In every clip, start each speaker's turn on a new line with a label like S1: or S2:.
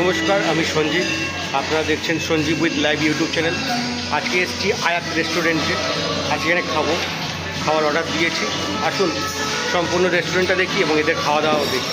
S1: নমস্কার, আমি সঞ্জীব। আপনারা দেখছেন Sanjib with live YouTube channel. আজকে এসেছি আয়াত রেস্টুরেন্টে। আজকে এখানে খাব। খাওয়ার অর্ডার দিয়েছি। আসুন, সম্পূর্ণ রেস্টুরেন্টটা দেখি এবং এদের খাওয়া দাওয়াও দেখি।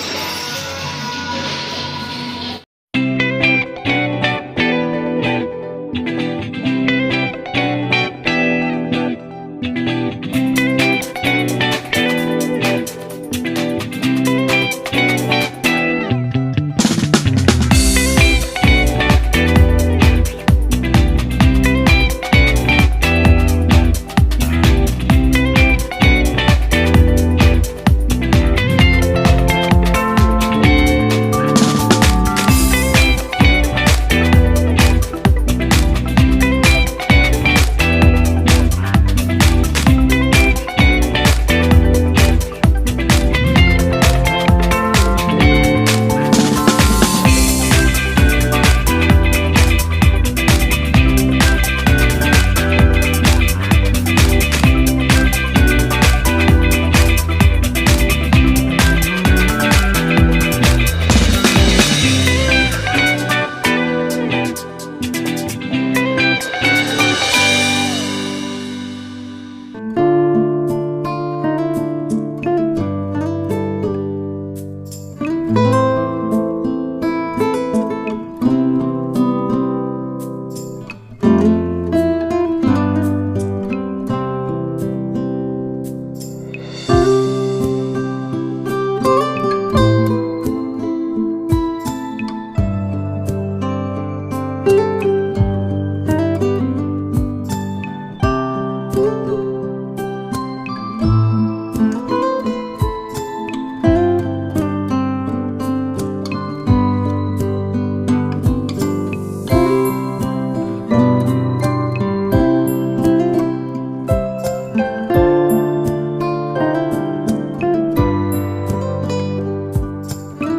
S1: Música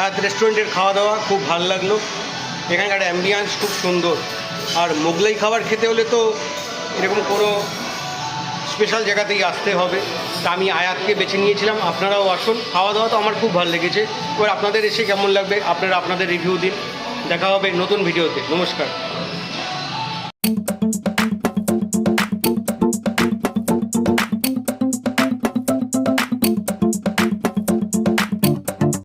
S1: আয়াত রেস্টুরেন্টের খাওয়া দাওয়া খুব ভালো লাগল। এখানকার অ্যাম্বিয়ান্স খুব সুন্দর। আর মোগলাই খাবার খেতে হলে তো এরকম কোনো স্পেশাল জায়গাতেই আসতে হবে। তা আমি আয়াতকে বেছে নিয়েছিলাম, আপনারাও আসুন। খাওয়া দাওয়া তো আমার খুব ভালো লেগেছে। এবার আপনাদের এসে কেমন লাগবে? আপনারা আপনাদের রিভিউ দিন। দেখা হবে নতুন ভিডিওতে নমস্কার।